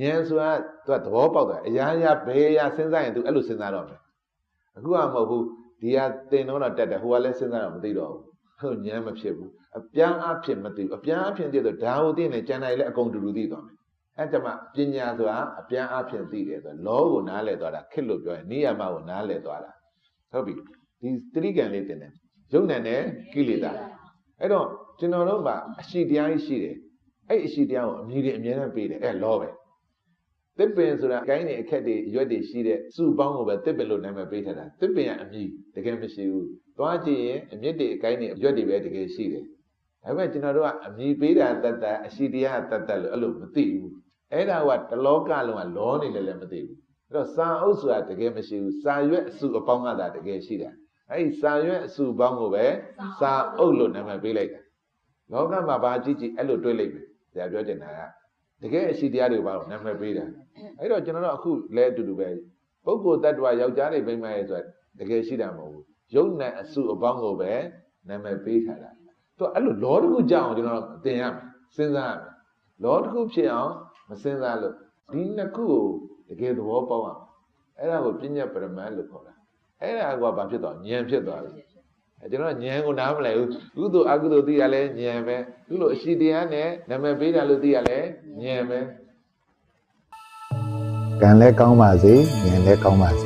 ဉာဏ်ဆိုတာသူကသဘောပေါက်တယ်အရာရာဘယ်အရာစဉ်းစားရင်သူအဲ့လိုစဉ်းစားတော့မယ်အခုကမဟုတ်ဘူးဒီဟာတင်တော့တော့တက်တယ်ဟိုကလည်းစဉ်းစားတော့မသိတော့ဘူးဟုတ်ဉာဏ်မဖြစ်ဘူးအပြန်အဖြစ်မသိဘူးအပြန်အဖြစ်သိတော့ဒါကိုသိနေကျန်တယ်လည်းအကုန်တူတူသိသွားမယ်အဲ့ကြမှာပညာဆိုတာအပြန်အဖြစ်သိတယ်ဆိုလောကိုနားလည်သွားတာခက်လို့ပြောရင်နိယမကိုနားလည်သွားတာဟုတ်ပြီဒီတတိကံလေးတင်တယ်ယုံနဲ့နဲ့ကိလေသာအဲ့တော့ကျွန်တော်တို့ကအရှိတရားကြီးရှိတယ်အဲ့အရှိတရားကိုအမြည်တွေအမြဲတမ်းပေးတယ်အဲ့လောပဲ တစ်ပင်ဆိုတာအကိုင်းတွေအခက်တွေရွက်တွေရှိတဲ့စုပေါင်းကိုပဲတစ်ပင်လို့နာမည်ပေးထားတာတစ်ပင်ကအမြည်တကယ်မရှိဘူးသွားကြည့်ရင်အမြင့်တွေအကိုင်းတွေရွက်တွေပဲတကယ်ရှိတယ်ဒါပေမဲ့ကျွန်တော်တို့ကအမြည်ပေးတာတတ်တတ်အရှိတရားတတ်တတ်လို့အဲ့လိုမသိဘူးအဲ့ဒါကတလောကလုံးကလောနေလည်းလည်းမသိဘူးအဲ့တော့စာအုပ်ဆိုတာတကယ်မရှိဘူးစာရွက်အစုအပေါင်းကသာတကယ်ရှိတာအဲ့ဒီစာရွက်အစုပေါင်းကိုပဲစာအုပ်လို့နာမည်ပေးလိုက်တာလောကမှာဘာကြည့်ကြည့်အဲ့လိုတွေးလိုက်မယ်ဆရာပြောချင်တာက တကယ်အရှိတရားတွေကိုဘာလို့နာမည်ပေးတာအဲ့တော့ကျွန်တော်တို့အခုလဲအတူတူပဲပုဂ္ဂိုလ်တ attva ယောက်ျားတွေမိန်းမရဲ့ဆိုတာတကယ်ရှိတာမဟုတ်ဘူးယုံနဲ့အစုအပေါင်းကိုပဲနာမည်ပေးထားတာသူကအဲ့လိုလောတစ်ခုကြောက်အောင်ကျွန်တော်တို့သင်ရမယ်စဉ်းစားရမယ်လောတစ်ခုဖြစ်အောင်မစဉ်းစားလို့ဒီနှစ်ခုကိုတကယ်သဘောပေါက်အောင်အဲ့ဒါကိုပညာပရမတ်လို့ခေါ်တာအဲ့ဒါကဘာဖြစ်သွားဉာဏ်ဖြစ်သွားပြီအဲ ကျွန်တော်ဉာဏ်ကိုနားမလည်ဘူးကုသိုလ်အကုသိုလ်သိရလဲဉာဏ်ပဲသူ့လိုအရှိတရားနဲ့နာမည်ပေးတာလို့သိရလဲဉာဏ်ပဲကံလည်းကောင်းပါစေဉာဏ်လည်းကောင်းပါစေ